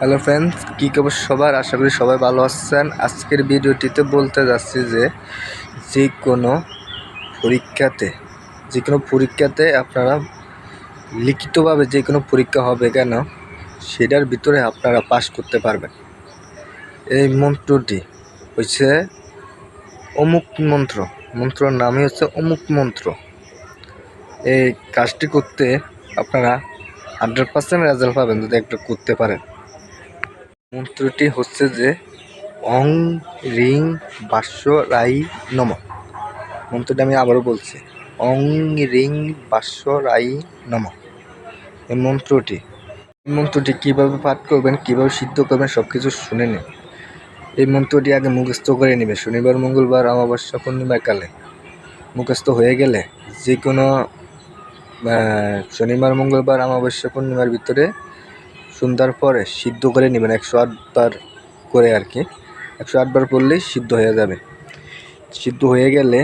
Hello friends কী খবর সবার? আশা করি সবাই ভালো আছেন। আজকের ভিডিওটিতে বলতে যাচ্ছি যে যে কোনো পরীক্ষাতে যে কোনো পরীক্ষাতে আপনারা লিখিতভাবে যে কোনো পরীক্ষা হবে কেন, সেটার ভিতরে আপনারা পাস করতে পারবেন। এই মন্ত্রটি হচ্ছে অমুক মন্ত্র। মন্ত্রর নামই হচ্ছে অমুক মন্ত্র। এই কাজটি করতে আপনারা হান্ড্রেড পার্সেন্ট রেজাল্ট পাবেন যদি একটা করতে পারেন। মন্ত্রটি হচ্ছে যে, অং রিং বাস্য রাই নম। মন্ত্রটি আমি আবারও বলছি, অং রিং বাস্য রাই নম। এই মন্ত্রটি এই মন্ত্রটি কীভাবে পাঠ করবেন, কীভাবে সিদ্ধ করবেন সব কিছু শুনে নিন। এই মন্ত্রটি আগে মুখস্থ করে নেবে। শনিবার, মঙ্গলবার, অমাবস্যা পূর্ণিমা কালে। মুখস্থ হয়ে গেলে যে কোনো শনিবার, মঙ্গলবার, অমাবস্যা, পূর্ণিমার ভিতরে সন্ধ্যার পরে সিদ্ধ করে নেবেন। একশো আটবার করে আর কি। একশো আটবার পড়লেই সিদ্ধ হয়ে যাবে। সিদ্ধ হয়ে গেলে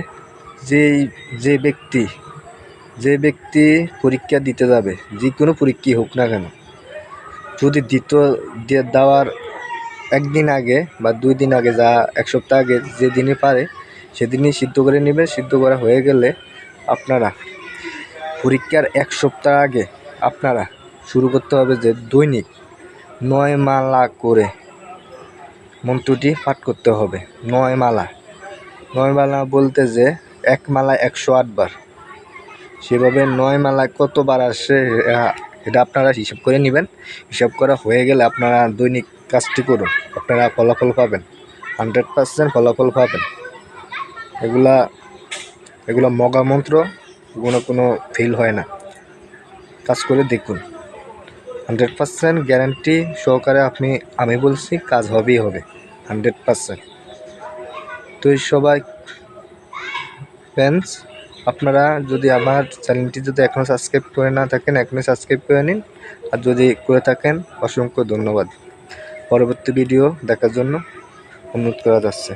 যেই, যে ব্যক্তি যে ব্যক্তি পরীক্ষা দিতে যাবে, যে কোনো পরীক্ষাই হোক না কেন, যদি দ্বিতীয় দেওয়ার একদিন আগে বা দুই দিন আগে যা, এক সপ্তাহ আগে যে দিনে পারে, সেদিনই সিদ্ধ করে নেবে। সিদ্ধ করা হয়ে গেলে আপনারা পরীক্ষার এক সপ্তাহ আগে আপনারা শুরু করতে হবে যে দৈনিক নয় মালা করে মন্ত্রটি পাঠ করতে হবে, নয় মালা। নয় মালা বলতে যে এক মালা একশো আটবার সেভাবে নয় মালায় কতবার আসে এটা আপনারা হিসাব করে নেবেন। হিসাব করা হয়ে গেলে আপনারা দৈনিক কাজটি করুন। আপনারা ফলাফল পাবেন। হান্ড্রেড পার্সেন্ট ফলাফল পাবেন। এগুলা, এগুলো মগা মন্ত্র, কোনো কোনো ফেল হয় না। কাজ করে দেখুন। হান্ড্রেড পার্সেন্ট গ্যারান্টি সহকারে আপনি, আমি বলছি কাজ হবেই হবে, হান্ড্রেড পার্সেন্ট। তো সবাই ফ্রেন্ডস আপনারা যদি আমার চ্যানেলটি যদি এখনও সাবস্ক্রাইব করে না থাকেন, এখনই সাবস্ক্রাইব করে নিন। আর যদি করে থাকেন, অসংখ্য ধন্যবাদ। পরবর্তী ভিডিও দেখার জন্য অনুরোধ করা যাচ্ছে।